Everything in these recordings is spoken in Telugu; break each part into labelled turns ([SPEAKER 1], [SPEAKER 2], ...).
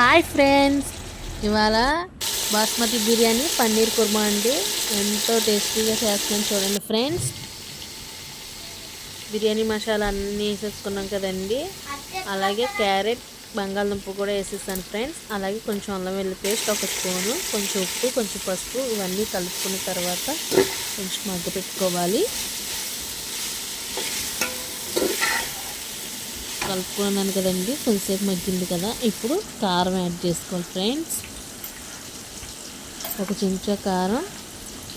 [SPEAKER 1] Hi friends. ఇవాళ బాస్మతి బిర్యానీ పన్నీర్ కుర్మా అండి. ఎంతో టేస్టీగా చేస్తున్నాను చూడండి ఫ్రెండ్స్. బిర్యానీ మసాలా అన్నీ వేసేసుకున్నాం కదండి. అలాగే క్యారెట్ బంగాళదుంప కూడా వేసేసాను ఫ్రెండ్స్. అలాగే కొంచెం అల్లం వెల్లి పేస్ట్ ఒక స్పూను కొంచెం ఉప్పు కొంచెం పసుపు ఇవన్నీ కలుపుకున్న తర్వాత కొంచెం మగ్గ పెట్టుకోవాలి కలుపుకున్నాను కదండి. కొద్దిసేపు మగ్గింది కదా. ఇప్పుడు కారం యాడ్ చేసుకోవాలి ఫ్రెండ్స్. ఒక చెంచా కారం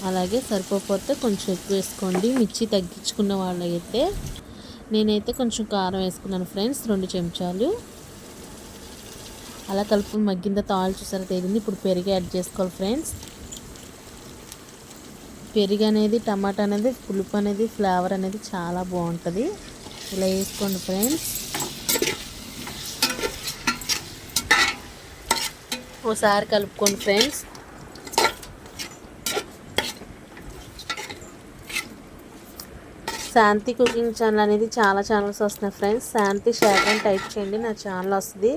[SPEAKER 1] అలాగే సరిపోతే కొంచెం ఎక్కువ వేసుకోండి. మిర్చి తగ్గించుకున్న వాళ్ళైతే నేనైతే కొంచెం కారం వేసుకున్నాను ఫ్రెండ్స్ రెండు చెంచాలు. అలా కలుపుకుని మగ్గింద తాళ్ళు చూసారా తేలింది. ఇప్పుడు పెరుగు యాడ్ చేసుకోవాలి ఫ్రెండ్స్. పెరుగు అనేది టమాటా అనేది పులుపు అనేది ఫ్లేవర్ అనేది చాలా బాగుంటుంది. ఇలా వేసుకోండి ఫ్రెండ్స్. ఒకసారి కలుపుకోండి ఫ్రెండ్స్. శాంతి కుకింగ్ ఛానల్ అనేది చాలా ఛానల్స్ వస్తున్నాయి ఫ్రెండ్స్. శాంతి షాట్ అని టైప్ చేయండి నా ఛానల్ వస్తుంది.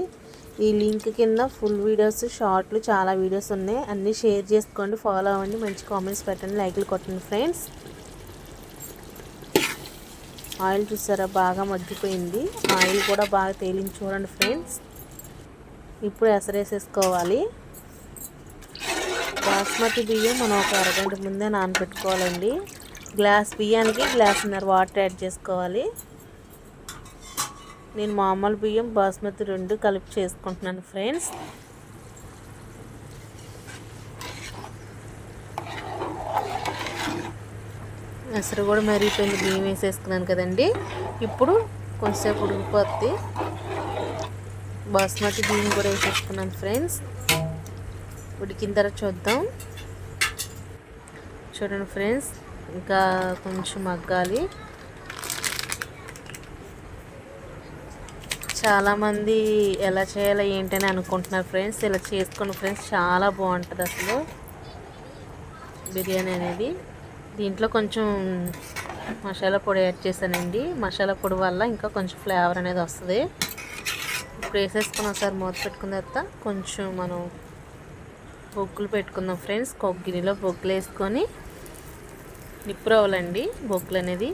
[SPEAKER 1] ఈ లింక్ కింద ఫుల్ వీడియోస్ షార్ట్లు చాలా వీడియోస్ ఉన్నాయి. అన్నీ షేర్ చేసుకోండి ఫాలో అవ్వండి. మంచి కామెంట్స్ పెట్టండి లైక్లు కొట్టండి ఫ్రెండ్స్. ఆయిల్ చూసారా? బాగా మగ్గిపోయింది. ఆయిల్ కూడా బాగా తేలింది చూడండి ఫ్రెండ్స్. ఇప్పుడు ఎసరేసేసుకోవాలి. బాస్మతి బియ్యం మనం ఒక అరగంట ముందే నానబెట్టుకోవాలండి. గ్లాస్ బియ్యానికి గ్లాసున్నర వాటర్ యాడ్ చేసుకోవాలి. నేను మామూలు బియ్యం బాస్మతి రెండు కలిపి చేసుకుంటున్నాను ఫ్రెండ్స్. ఎసరు కూడా మరిగిపోయింది. బియ్యం వేసేసుకున్నాను కదండి. ఇప్పుడు కొంచెంసేపు ఉడికిపోద్ది. బాస్మతి బియ్యం కూడా వేసేసుకున్నాను ఫ్రెండ్స్. ఉడికిన తర్వాత చూద్దాం. చూడండి ఫ్రెండ్స్ ఇంకా కొంచెం మగ్గాలి. చాలామంది ఎలా చేయాలో ఏంటని అనుకుంటున్నారు ఫ్రెండ్స్. ఇలా చేసుకోండి ఫ్రెండ్స్ చాలా బాగుంటుంది అసలు బిర్యానీ అనేది. దీంట్లో కొంచెం మసాలా పొడి యాడ్ చేశానండి. మసాలా పొడి వల్ల ఇంకా కొంచెం ఫ్లేవర్ అనేది వస్తుంది. ఇప్పుడు వేసేసుకుని ఒకసారి మూత పెట్టుకున్న తర్వాత కొంచెం మనం బొగ్గులు పెట్టుకుందాం ఫ్రెండ్స్. కొగ్గిరిలో బొగ్గులు వేసుకొని నిప్పురవ్వాలండి బొగ్గులు అనేది.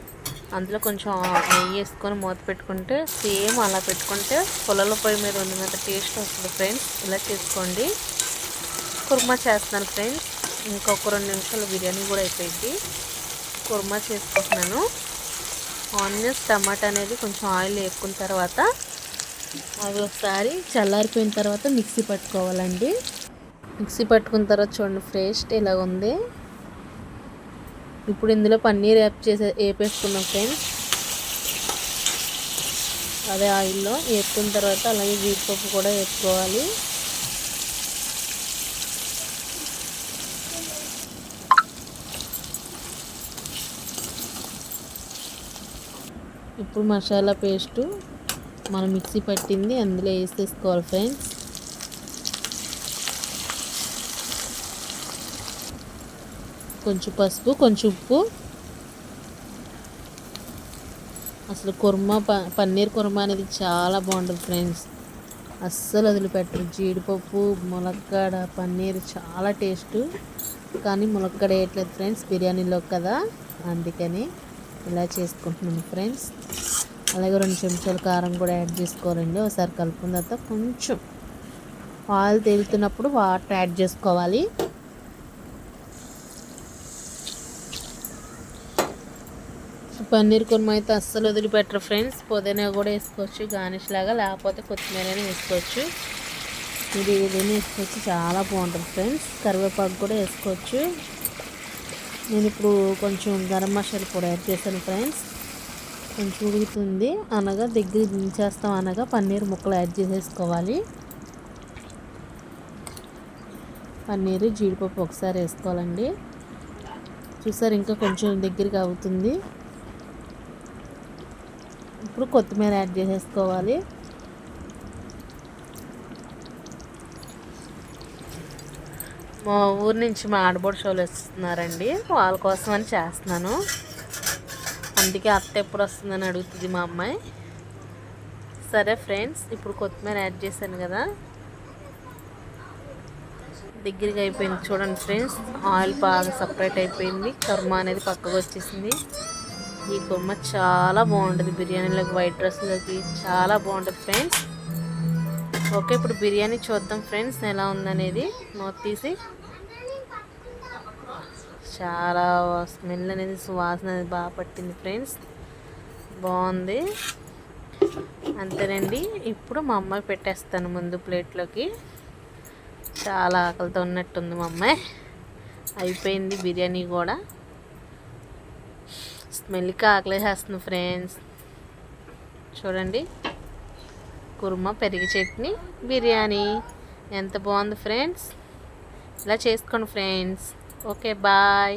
[SPEAKER 1] అందులో కొంచెం నెయ్యి వేసుకొని మూత పెట్టుకుంటే సేమ్ అలా పెట్టుకుంటే పొలాల పొయ్యి మీద ఉన్నంత టేస్ట్ వస్తుంది ఫ్రెండ్స్. ఇలా చేసుకోండి. కుర్మా చేస్తున్నాను ఫ్రెండ్స్. ఇంకొక రెండు నిమిషాలు బిర్యానీ కూడా అయిపోయింది. కుర్మా చేసుకుంటున్నాను. ఆనియన్స్ టమాటా అనేది కొంచెం ఆయిల్ వేసుకున్న తర్వాత అవి ఒకసారి చల్లారిపోయిన తర్వాత మిక్సీ పట్టుకోవాలండి. మిక్సీ పట్టుకున్న తర్వాత చూడండి ఫ్రెష్ ఇలా ఉంది. ఇప్పుడు ఇందులో పన్నీర్ యాప్ చేసే వేపేసుకున్నాం ఫ్రెండ్స్. అదే ఆయిల్లో వేపుకున్న తర్వాత అలాగే జీడిపప్పు కూడా వేసుకోవాలి ఇప్పుడు మసాలా పేస్టు మనం మిక్సీ పట్టింది అందులో వేసేసుకోవాలి ఫ్రెండ్స్. కొంచెం పసుపు కొంచెం ఉప్పు. అసలు కుర్మా ప పన్నీర్ కుర్మా అనేది చాలా బాగుంటుంది ఫ్రెండ్స్. అస్సలు వదిలిపెట్టరు. జీడిపప్పు ములక్కాడ పన్నీర్ చాలా టేస్ట్. కానీ ములక్కాడ వేయట్లేదు ఫ్రెండ్స్ బిర్యానీలో కదా. అందుకని ఇలా చేసుకుంటున్నాను ఫ్రెండ్స్ అలాగే రెండు చెంచాల కారం కూడా యాడ్ చేసుకోవాలండి. ఒకసారి కలుపుకున్న తర్వాత కొంచెం ఆయిల్ తేలుతున్నప్పుడు వాటర్ యాడ్ చేసుకోవాలి. పన్నీర్ కుర్మ అయితే అస్సలు వదిలిపెట్టరు ఫ్రెండ్స్ పుదీనా కూడా వేసుకోవచ్చు గార్నిష్ లాగా. లేకపోతే కొత్తిమీర వేసుకోవచ్చు. ఇది ఏదైనా వేసుకోవచ్చు చాలా బాగుంటుంది ఫ్రెండ్స్ కరివేపాకు కూడా వేసుకోవచ్చు. నేను ఇప్పుడు కొంచెం గరం మసాలా కూడా యాడ్ చేశాను ఫ్రెండ్స్. కొంచెం ఉడుగుతుంది అనగా దగ్గర దించేస్తాం అనగా పన్నీర్ ముక్కలు యాడ్ చేసేసుకోవాలి. పన్నీరు జీడిపప్పు ఒకసారి వేసుకోవాలండి. చూసారు ఇంకా కొంచెం దగ్గరికి అవుతుంది. ఇప్పుడు కొత్తిమీర యాడ్ చేసేసుకోవాలి. మా ఊరు నుంచి మా ఆడబోడు షోలు వస్తున్నారండి. వాళ్ళ కోసం అని చేస్తున్నాను. అందుకే అత్త ఎప్పుడు వస్తుందని అడుగుతుంది మా అమ్మాయి. సరే ఫ్రెండ్స్ ఇప్పుడు కొత్తిమీర యాడ్ చేశాను కదా. దగ్గరగా అయిపోయింది చూడండి ఫ్రెండ్స్. ఆయిల్ బాగా సపరేట్ అయిపోయింది. కుర్మా అనేది పక్కకు వచ్చేసింది. ఈ కుర్మా చాలా బాగుంటుంది. బిర్యానీలోకి వైట్ రైస్లోకి చాలా బాగుంటుంది ఫ్రెండ్స్. ఓకే ఇప్పుడు బిర్యానీ చూద్దాం ఫ్రెండ్స్ ఎలా ఉందనేది. మూత తీసి. చాలా స్మెల్ అనేది సువాసన అనేది బాగా పట్టింది ఫ్రెండ్స్. బాగుంది. అంతేనండి. ఇప్పుడు మా అమ్మాయి పెట్టేస్తాను ముందు ప్లేట్లోకి. చాలా ఆకలితో ఉన్నట్టుంది మా అమ్మాయి. అయిపోయింది బిర్యానీ కూడా. స్మెల్కి ఆకలేసేస్తుంది ఫ్రెండ్స్. చూడండి. కుర్మా పెరిగి చట్నీ బిర్యానీ. ఎంత బాగుంది ఫ్రెండ్స్? ఇలా చేసుకోండి ఫ్రెండ్స్. Okay bye.